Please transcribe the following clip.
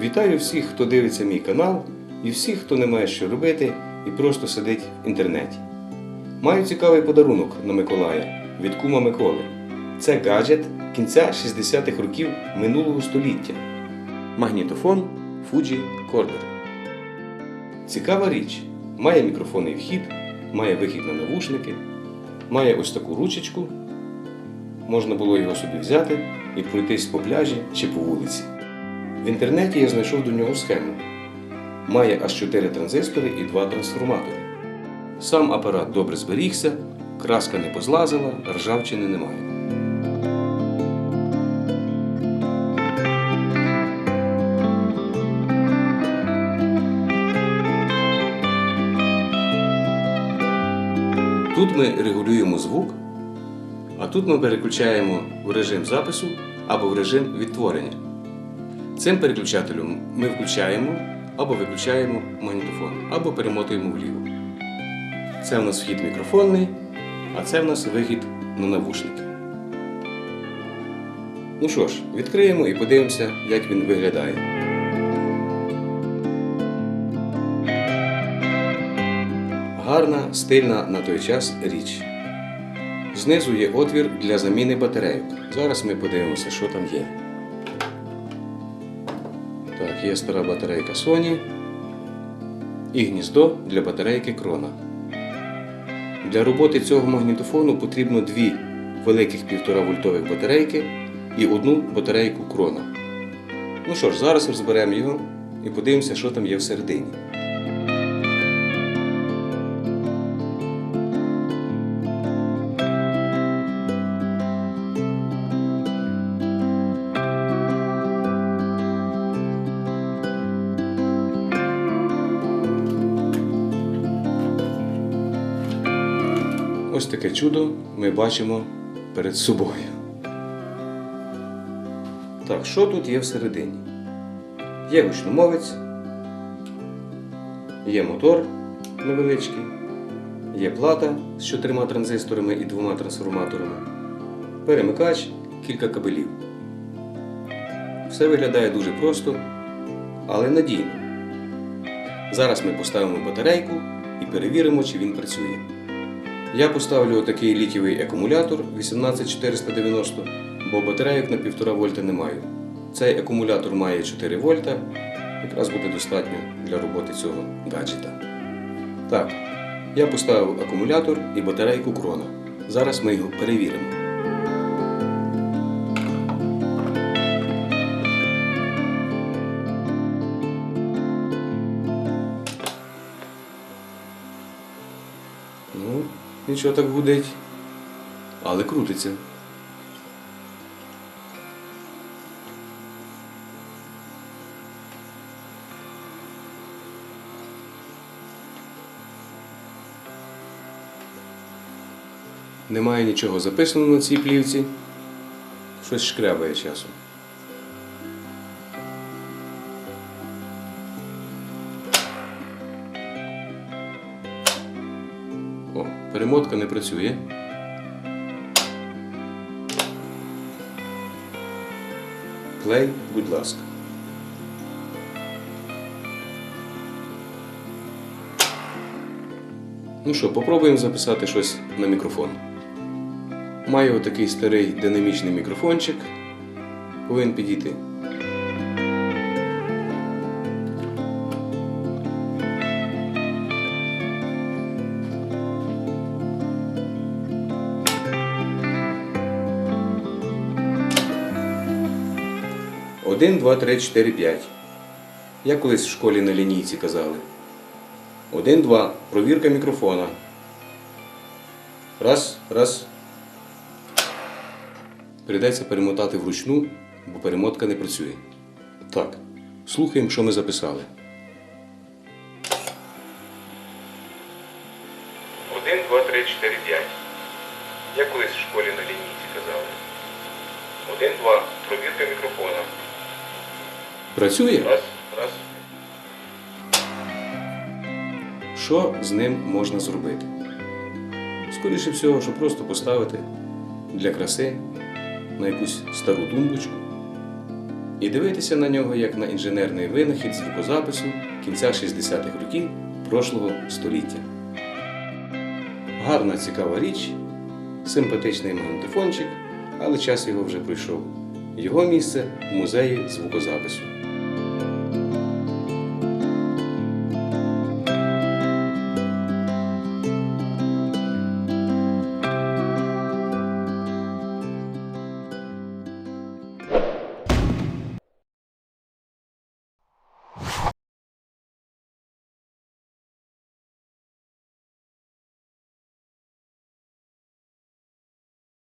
Вітаю всіх, хто дивиться мій канал, і всіх, хто не має що робити і просто сидить в інтернеті. Маю цікавий подарунок на Миколая від кума Миколи. Це гаджет кінця 60-х років минулого століття. Магнітофон Fuji Corder. Цікава річ. Має мікрофонний вхід, має вихід на навушники, має ось таку ручечку. Можна було його собі взяти і пройтись по пляжі чи по вулиці. В інтернеті я знайшов до нього схему. Має аж 4 транзистори і 2 трансформатори. Сам апарат добре зберігся, краска не позлазила, ржавчини немає. Тут ми регулюємо звук, а тут ми переключаємо в режим запису або в режим відтворення. Цим переключателем ми включаємо або виключаємо магнітофон, або перемотуємо вліво. Це в нас вхід мікрофонний, а це в нас вихід на навушники. Ну що ж, відкриємо і подивимося, як він виглядає. Гарна, стильна на той час річ. Знизу є отвір для заміни батарейок. Зараз ми подивимося, що там є. Є стара батарейка Sony і гніздо для батарейки Крона. Для роботи цього магнітофону потрібно дві великих 1,5 вольтових батарейки і одну батарейку Крона. Ну що ж, зараз розберемо його і подивимося, що там є всередині. Ось таке чудо ми бачимо перед собою. Так, що тут є всередині? Є гучномовець, є мотор невеличкий, є плата з чотирма транзисторами і двома трансформаторами, перемикач, кілька кабелів. Все виглядає дуже просто, але надійно. Зараз ми поставимо батарейку і перевіримо, чи він працює. Я поставлю отакий літівий акумулятор 18490, бо батарейок на 1,5 вольта не маю. Цей акумулятор має 4 вольта, якраз буде достатньо для роботи цього гаджета. Так, я поставив акумулятор і батарейку крона. Зараз ми його перевіримо. Нічого так гудить, але крутиться. Немає нічого записано на цій плівці. Щось шкрябає часом. О, перемотка не працює. Плей, будь ласка. Ну що, попробуємо записати щось на мікрофон. Маю отакий старий динамічний мікрофончик. Повинен підійти. Один, два, три, чотири, п'ять. Як колись в школі на лінійці казали. Один, два. Провірка мікрофона. Раз, раз. Прийдеться перемотати вручну, бо перемотка не працює. Так, слухаємо, що ми записали. Один, два, три, чотири, п'ять. Як колись в школі на лінійці казали. Один, два. Провірка мікрофона. Працює? Раз, раз. Що з ним можна зробити? Скоріше всього, що просто поставити для краси на якусь стару тумбочку і дивитися на нього як на інженерний винахід звукозапису кінця 60-х років прошлого століття. Гарна цікава річ, симпатичний магнітофончик, але час його вже пройшов. Його місце в музеї звукозапису.